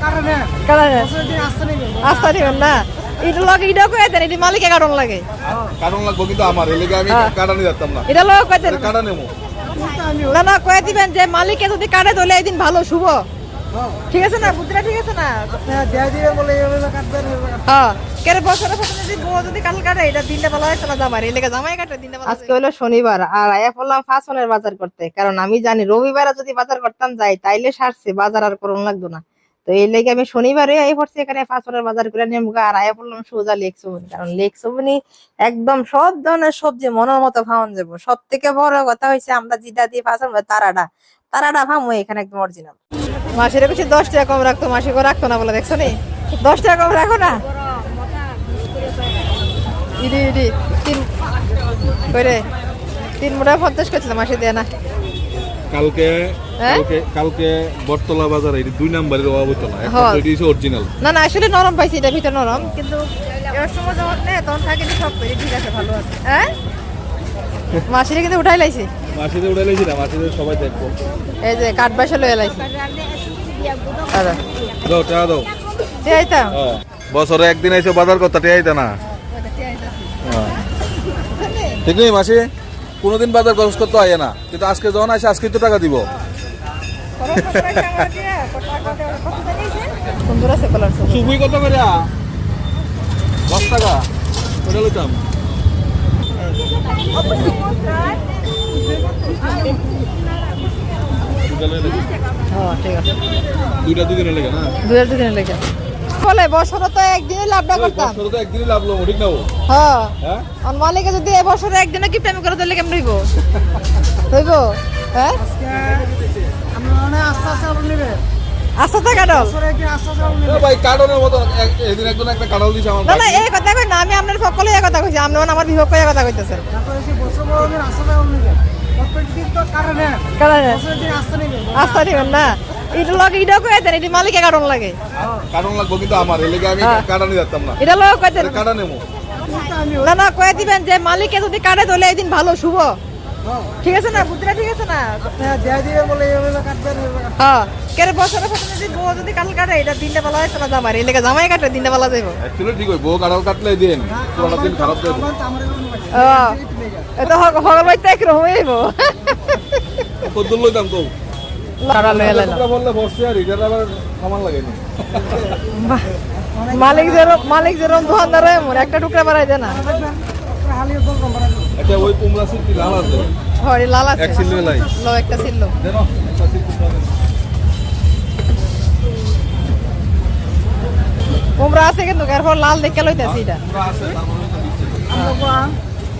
কারণে না? এটা লগে এটাও কয়ে দেন এটি মালিকে কারণ লাগে। কারণ লাগবো কিন্তু আমার এর আমি হ্যাঁ। কাটানি যাতাম না। এটা লগে কয়ে দেন। কাটা না না কয়ে দিবেন যে মালিকে যদি কাটে তাহলে এই দিন ভালো শুভ। ঠিক আছে না? বুদ্ধিটা ঠিক আছে না। হ্যাঁ হয়। আজকে হলো শনিবার আর আয়া পড়লাম ফাঁসনের বাজার করতে। কারণ আমি জানি রবিবারে যদি বাজার করতাম যাই তাইলে সারছে বাজার আর করুন লাগতো না। তো এই লেগে আমি শনিবারে আই পড়ছি এখানে ফাঁসনের বাজার করে নিয়ে মুখে আর আয়া পড়লাম সোজা লেক সবুনি কারণ লেক সবুনি একদম সব ধরনের সবজি মনের মতো খাওয়ান যাব। সব থেকে বড় কথা হয়েছে আমরা যেটা দিয়ে ফাঁসন তারাটা তারাটা ভামো এখানে একদম অরিজিনাল মাসির কিছু দশ টাকা কম রাখতো মাসি করে রাখতো না বলে দেখছ নি? দশ টাকা কম রাখো না? ইডি ইডি তিন করে তিন মোটা পঞ্চাশ করছিল মাসে দেয় না। কালকে? কালকে কালকে বটতলা বাজার দুই নাম্বারের অবতলা। অরিজিনাল না না আসলে নরম পাইছি এটা ভিতরে নরম। কিন্তু এবার সময় যখন নেই তখন থাকে সব ঠিক আছে ভালো আছে। হ্যাঁ? মাসিরে কিন্তু উঠাই লাইছি। মাসিতে উঠে লেছি না মাসিতে সবাই দেখব। এই যে কাঠ বাসা লয়ে লাইছি। দাদা দাও টাকা দাও। দিয়ে আইতাম। বছরে একদিন এসে বাজার করতে না? হ্যাঁ। ঠিক নেই মাসি? কোনোদিন বাজার খরচ করতে হয় না। কিন্তু আজকে যখন আসে আজকে তো টাকা দিব। সুন্দর আছে কালার সুবুই কত করে দশ টাকা ওটা লইতাম যদি এবছরে একদিনে কি প্রেম করে তাহলে কেমন হইব হইব হ্যাঁ আস্তে আস্তে আলু নেবে তো কাটো বছরে কি আস্তে আস্তে আলু এ নেবে ভাই কার্টনের মতো এদিন একজন একটা কাটাল দিছে আমার না না এই কথা কই না আমি আপনার সকলে এই কথা কইছি আপনি আমার বিভক্ত কই কথা কইতেছেন। তারপরে এসে বছর বড় দিন আস্তে আস্তে আলু নেবে প্রত্যেকদিন তো কারণে? কারণ বছরের দিন আস্তে নেবে আস্থা দিবেন না। এটা লগে এটাও কয়ে দেন এটি মালিকে কারণ লাগে। কারণ লাগবো কিন্তু আমার এর আমি হ্যাঁ। কাটানি যাতাম না। এটা লগে কয়ে দেন। কাটা নেব কিন্তু আমি না না কয়ে দিবেন যে মালিকে যদি কাটে তাহলে এই দিন ভালো শুভ। ঠিক আছে না বুদ্ধিটা ঠিক আছে না? বলে হ্যাঁ কেরে বছরের প্রথমে যদি বউ যদি কাল কাটে এটা দিনটা ভালো হয় না জামাই। এই লেগে জামাই কাটে দিনটা ভালো যাইব। অ্যাকচুয়ালি ঠিক হয় বউ কাটাল কাটলে দিন পুরোটা দিন খারাপ আমার এরকম এটা হগল বাইতে একরকম হইব। কত লইতাম তোমরা লাগেনি মালিক যেরকম মালিক যেরকম দোকানদার হয় মোর একটা টুকরা বাড়াই দেয় না দেখবেন, একটা হালিয়ে বল আচ্ছা ওই কুমড়া সিটি লাল আছে? হয় লাল আছে। এক সিল লাই লো একটা ছিল দেন। একটা কুমড়া আছে কিন্তু এরপর লাল দেখে লইতাছি এটা। কুমড়া আছে তার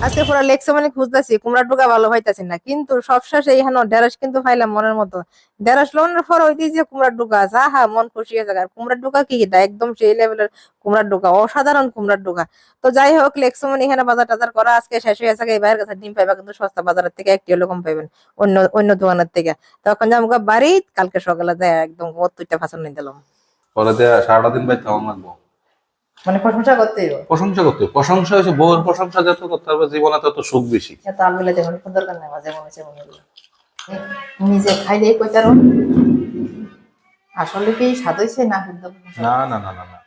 আজকে পুরো লেকসে মানে খুঁজতেছি কুমড়া টুকা ভালো হইতাছি না। কিন্তু সব শেষে এইখানে ঢেঁড়স কিন্তু পাইলাম মনের মতো। ঢেঁড়স লোনের পর হইতে যে কুমড়ার ডুকা আছে আহা মন খুশি হয়ে যায় কুমড়ার ডুকা কি এটা একদম সেই লেভেলের কুমড়ার ডুকা অসাধারণ কুমড়ার ডুকা তো যাই হোক লেকসে মানে এখানে বাজার টাজার করা আজকে শেষ হয়ে গেছে। এই বাইরের কাছে ডিম পাইবা কিন্তু সস্তা বাজারের থেকে একটি হলো কম পাইবেন, অন্য অন্য দোকানের থেকে। তখন যাব বাড়ি, কালকে সকালে দেয় একদম মত্তুইটা ফাঁসন নিয়ে দিলাম। পরে সারাটা দিন বাইতে আমার লাগবো। মানে প্রশংসা করতেই প্রশংসা করতে প্রশংসা হচ্ছে বউয়ের প্রশংসা যত করতে হবে জীবনে তত সুখ বেশি। এত দেখুন কোন দরকার নেই মাঝে মনে হচ্ছে মনে নিজে খাইলেই কইতার। আসলে কি স্বাদ শুদ্ধ? না না না না না।